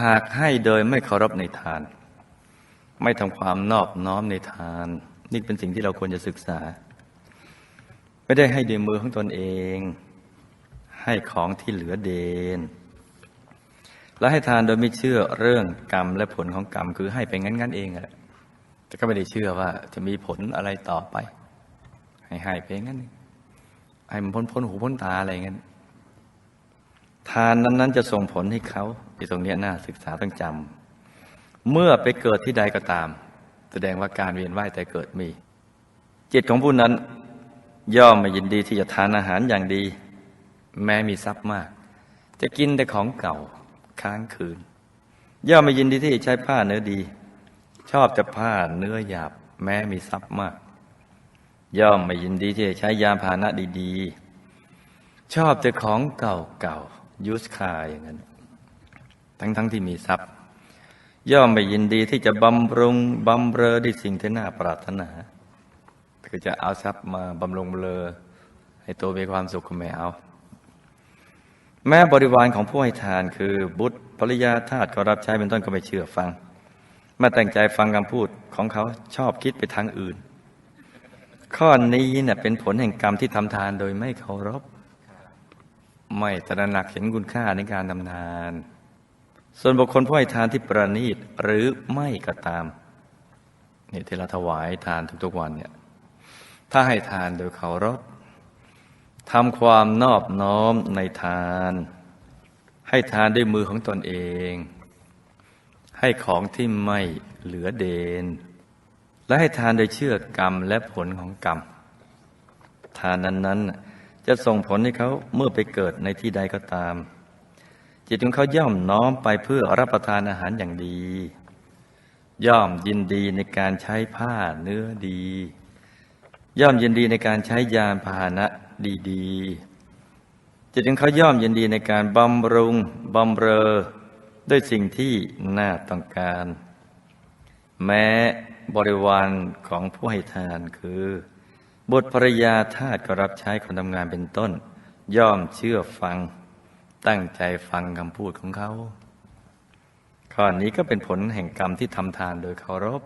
หากให้โดยไม่เคารพในทาน ไม่ทำความนอบน้อมในทาน นี่เป็นสิ่งที่เราควรจะศึกษา ไม่ได้ให้ด้วยมือของตนเอง ให้ของที่เหลือเดน และให้ทานโดยไม่เชื่อเรื่องกรรมและผลของกรรมคือให้ไปงั้นๆเองอะแต่ก็ไม่ได้เชื่อว่าจะมีผลอะไรต่อไป ให้ให้ไปงั้นให้มันพ้นพ้นหูพ้นตาอะไรงี้ย ทานนั้น ๆ จะส่งผลให้เขาที่ตรงนี้น่าศึกษาต้องจำเมื่อไปเกิดที่ใดก็ตาม แสดงว่าการเวียนว่ายแต่เกิดมี จิตของผู้นั้น ย่อมไม่ยินดีที่จะทานอาหารอย่างดี แม้มีทรัพย์มาก จะกินแต่ของเก่าค้างคืน ย่อมไม่ยินดีที่จะใช้ผ้าเนื้อดี ชอบจะผ้าเนื้อหยาบ แม้มีทรัพย์มาก ย่อมไม่ยินดีที่จะใช้ยาพาหนะดี ๆ ชอบแต่ของเก่าๆ ยุสคาอย่างนั้น ทั้งๆทที่มีทรัพย์ ย่อมไม่ยินดีที่จะบำรุงบำเรอด้วยสิ่งที่น่าปรารถนาคือจะเอาทรัพย์มาบำรุงเบลอให้ตัวมีความสุขก็ไม่เอา แม้บริวารของผู้ให้ทานคือบุตรภริยาทาสก็รับใช้เป็นต้นก็ไม่เชื่อฟังมาแต่งใจฟังคำพูดของเขาชอบคิดไปทางอื่น ข้อนี้เนี่ยเป็นผลแห่งกรรมที่ทำทานโดยไม่เคารพ ไม่ตระหนักเห็นคุณค่าในการทำทาน ส่วนบุคคลผู้ให้ทานที่ประณีตหรือไม่ก็ตามเนี่ยที่เราถวายทานทุกๆวันเนี่ยถ้าให้ทานโดยเคารพทำความนอบน้อมในทาน ให้ทานด้วยมือของตนเอง ให้ของที่ไม่เหลือเดน และให้ทานโดยเชื่อกรรมและผลของกรรม ทานนั้นๆ จะส่งผลให้เขาเมื่อไปเกิดในที่ใดก็ตาม จิตของเขาย่อมน้อมไปเพื่อรับประทานอาหารอย่างดี ย่อมยินดีในการใช้ผ้าเนื้อดี ย่อมยินดีในการใช้ยานพาหนะดีๆ จิตของเขาย่อมยินดีในการบำรุงบำเรอด้วยสิ่งที่น่าต้องการ แม้บริวารของผู้ให้ทานคือ บุตรภรยาทาสก็รับใช้คนทำงานเป็นต้น ย่อมเชื่อฟัง ตั้งใจฟังคำพูดของเขา ข้อนี้ก็เป็นผลแห่งกรรมที่ทำทานโดยเคารพ